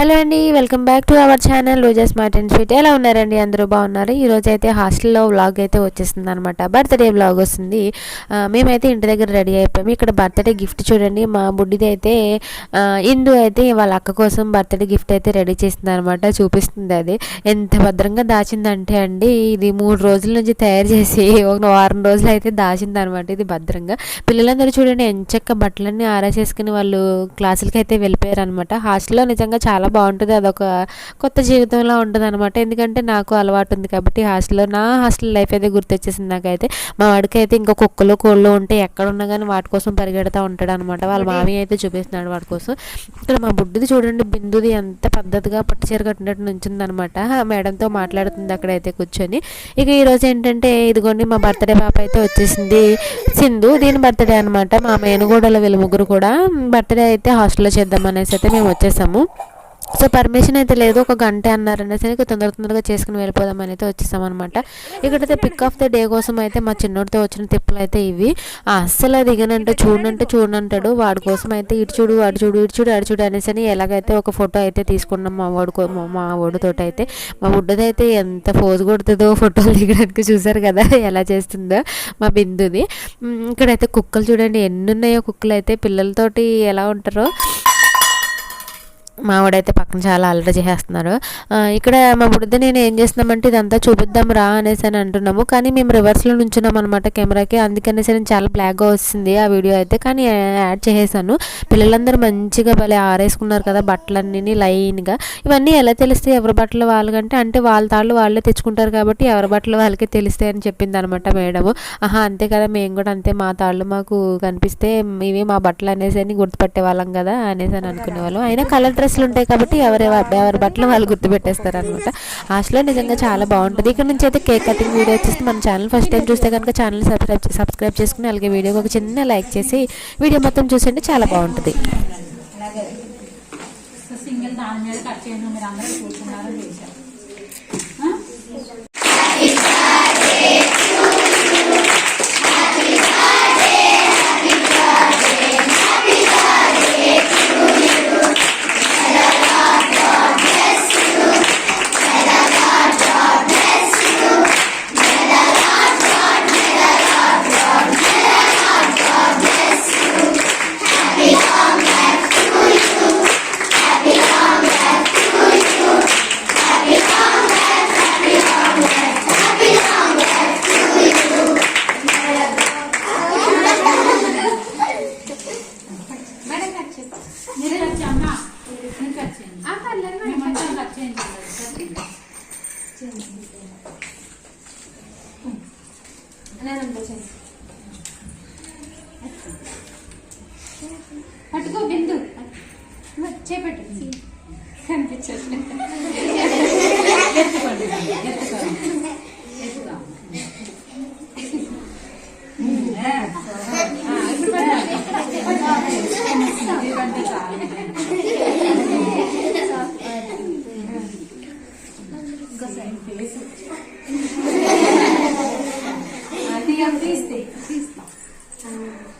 Hello అండి welcome back to our channel Roja smart and sweet. ఎలా ఉన్నారండి? అందరూ బాగున్నారు? ఈరోజు అయితే హాస్టల్లో వ్లాగ్ అయితే వచ్చేసింది అనమాట బర్త్డే వ్లాగ్ వస్తుంది. మేమైతే ఇంటి దగ్గర రెడీ అయిపోయాము ఇక్కడ బర్త్డే గిఫ్ట్ చూడండి. మా బుడ్డిది అయితే ఇందు అయితే వాళ్ళ అక్క కోసం బర్త్డే గిఫ్ట్ అయితే రెడీ చేసింది అనమాట చూపిస్తుంది అది. ఎంత భద్రంగా దాచిందంటే అండి ఇది మూడు రోజుల నుంచి తయారు చేసి ఒక వారం రోజులు అయితే దాచింది అనమాట ఇది భద్రంగా. పిల్లలందరూ చూడండి ఎంచక్క బట్టలన్నీ ఆరేసేసుకుని వాళ్ళు క్లాసులకి అయితే వెళ్ళిపోయారు అనమాట హాస్టల్లో నిజంగా చాలా బాగుంటుంది. అదొక కొత్త జీవితంలా ఉంటుంది అనమాట ఎందుకంటే నాకు అలవాటు ఉంది కాబట్టి హాస్టల్లో నా హాస్టల్ లైఫ్ అయితే గుర్తొచ్చేసింది నాకైతే. మా వాడికి అయితే ఇంకా కుక్కలు కోళ్ళు ఉంటే ఎక్కడ ఉన్నా కానీ వాటి కోసం పరిగెడతా ఉంటాడు అనమాట వాళ్ళ మామయ్య అయితే చూపిస్తున్నాడు వాడి కోసం. ఇక్కడ మా బుడ్డిది చూడండి బిందుది ఎంత పద్ధతిగా పట్టు చీర కట్టినట్టు నుంచింది అనమాట మేడంతో మాట్లాడుతుంది అక్కడైతే కూర్చొని. ఇక ఈరోజు ఏంటంటే ఇదిగోండి మా బర్త్డే పాప అయితే వచ్చేసింది. సింధు దీని బర్త్డే అనమాట మా మేనగోడల వీళ్ళ ముగ్గురు కూడా బర్త్డే అయితే హాస్టల్లో చేద్దాం అనేసి అయితే మేము వచ్చేసాము. సో పర్మిషన్ అయితే లేదు ఒక గంట అన్నారు అనేసి ఇక తొందర తొందరగా చేసుకుని వెళ్ళిపోదామని అయితే వచ్చేసాం అనమాట ఇక్కడైతే పిక్ ఆఫ్ ద డే కోసం అయితే మా చిన్నోడితో వచ్చిన తిప్పులు అయితే ఇవి. అస్సలు దిగనంటే చూడనంటే చూడనంటాడు వాడి కోసం అయితే ఇటు చూడు అటు చూడు ఇటు చూడు అటు చూడు అనేసి అని ఎలాగైతే ఒక ఫోటో అయితే తీసుకున్నాం మా వాడు మా- మా వాడితోటి అయితే. మా బుడ్డది అయితే ఎంత ఫోజు కొడుతుందో ఫోటోలు దిగడానికి చూసారు కదా ఎలా చేస్తుందో మా బిందుది. ఇక్కడైతే కుక్కలు చూడండి ఎన్ని ఉన్నాయో కుక్కలు అయితే పిల్లలతోటి ఎలా ఉంటారో. మావాడైతే పక్కన చాలా అల్లరి చేసేస్తున్నారు. ఇక్కడ మా బుడ్డ నేను ఏం చేస్తున్నామంటే ఇదంతా చూపిద్దాం రా అనేసి అని అంటున్నాము. కానీ మేము రివర్స్లో నుంచున్నాం అనమాట కెమెరాకి. అందుకనేసి నేను చాలా బ్లాక్గా వస్తుంది ఆ వీడియో అయితే. కానీ యాడ్ చేసేసాను. పిల్లలందరూ మంచిగా భలే ఆరేసుకున్నారు కదా బట్టలన్నీ లైన్గా. ఇవన్నీ ఎలా తెలుస్తాయి? ఎవరి బట్టలు వాళ్ళకంటే? అంటే వాళ్ళ తాళ్ళు వాళ్ళే తెచ్చుకుంటారు కాబట్టి ఎవరి బట్టలు వాళ్ళకే తెలుస్తాయి అని చెప్పింది అనమాట మేడము ఆహా అంతే కదా. మేము కూడా అంతే. మా తాళ్ళు మాకు కనిపిస్తే ఇవి మా బట్టలు అనేసి అని గుర్తుపట్టే వాళ్ళం కదా అనేసి అని అనుకునే వాళ్ళం అయినా కలర్ డ్రెస్సులు ఉంటాయి కాబట్టి ఎవరి ఎవరి బట్టలు వాళ్ళు గుర్తుపెట్టేస్తారు అనమాట హాస్టల్లో నిజంగా చాలా బాగుంటుంది. ఇక్కడ నుంచి అయితే కేక్ కటింగ్ వీడియో వచ్చేసి మన ఛానల్ ఫస్ట్ టైం చూస్తే కనుక ఛానల్ సబ్స్క్రైబ్ సబ్స్క్రైబ్ చేసుకుని అలాగే వీడియోకి ఒక చిన్న లైక్ చేసి వీడియో మొత్తం చూసండి చాలా బాగుంటుంది. సింగిల్ దాని మీద కట్ చేయండి మీరు అందరూ చూసుకున్నారో చేశారు పట్టుకో బిందు. చేపట్టు. కనిపించట్లేదు. Hum.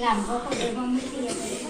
làm có không được không biết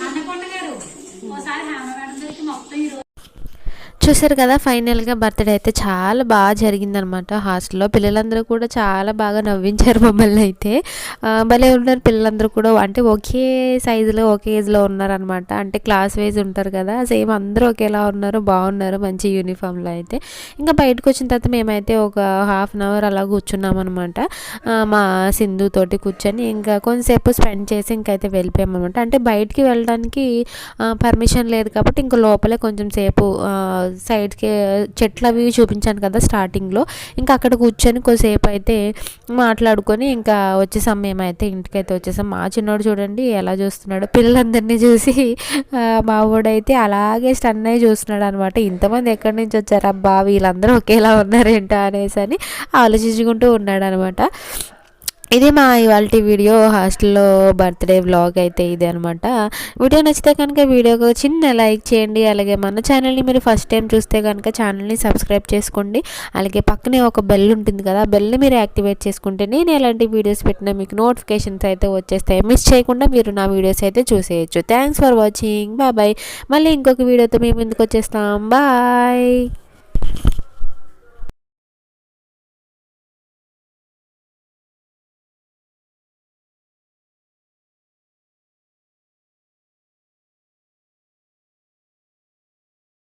అన్నకొండ గారు ఓసారి హేమ మేడం దగ్గరికి మొత్తం ఈ చూసారు కదా ఫైనల్గా బర్త్డే అయితే చాలా బాగా జరిగిందనమాట హాస్టల్లో. పిల్లలందరూ కూడా చాలా బాగా నవ్వించారు మమ్మల్ని అయితే. భలే ఉన్నారు పిల్లలందరూ కూడా. అంటే ఒకే సైజులో ఒకే ఏజ్లో ఉన్నారనమాట అంటే క్లాస్ వైజ్ ఉంటారు కదా సేమ్ అందరూ ఒకేలా ఉన్నారు బాగున్నారు మంచి యూనిఫామ్లో అయితే. ఇంకా బయటకు వచ్చిన తర్వాత మేమైతే ఒక హాఫ్ అన్ అవర్ అలా కూర్చున్నాం అనమాట మా సింధు తోటి కూర్చొని ఇంకా కొంతసేపు స్పెండ్ చేసి ఇంకైతే వెళ్ళిపోయామన్నమాట. అంటే బయటికి వెళ్ళడానికి పర్మిషన్ లేదు కాబట్టి ఇంకా లోపలే కొంచెం సేపు సైడ్కి చెట్లు అవి చూపించాను కదా స్టార్టింగ్లో. ఇంకా అక్కడ కూర్చొని కొద్దిసేపు అయితే మాట్లాడుకొని ఇంకా వచ్చేసాం మేమైతే ఇంటికైతే వచ్చేసాం. మా చిన్నోడు చూడండి ఎలా చూస్తున్నాడు. పిల్లలందరినీ చూసి ఆ, మా వాడైతే అలాగే స్టన్ అయ్యి చూస్తున్నాడు అనమాట ఇంతమంది ఎక్కడి నుంచి వచ్చారు? అబ్బా వీళ్ళందరూ ఒకేలా ఉన్నారేంటా అనేసి అని ఆలోచించుకుంటూ ఉన్నాడు అనమాట ఇది మా ఇవాళ వీడియో హాస్టల్లో బర్త్డే వ్లాగ్ అయితే ఇది అనమాట వీడియో నచ్చితే కనుక వీడియోకి చిన్న లైక్ చేయండి. అలాగే మన ఛానల్ని మీరు ఫస్ట్ టైం చూస్తే కనుక ఛానల్ని సబ్స్క్రైబ్ చేసుకోండి. అలాగే పక్కనే ఒక బెల్ ఉంటుంది కదా బెల్ని మీరు యాక్టివేట్ చేసుకుంటే నేను ఎలాంటి వీడియోస్ పెట్టినా మీకు నోటిఫికేషన్స్ అయితే వచ్చేస్తాయి. మిస్ చేయకుండా మీరు నా వీడియోస్ అయితే చూసేయచ్చు. Thanks for watching bye bye మళ్ళీ ఇంకొక వీడియోతో మేము ఎందుకు వచ్చేస్తాం. బాయ్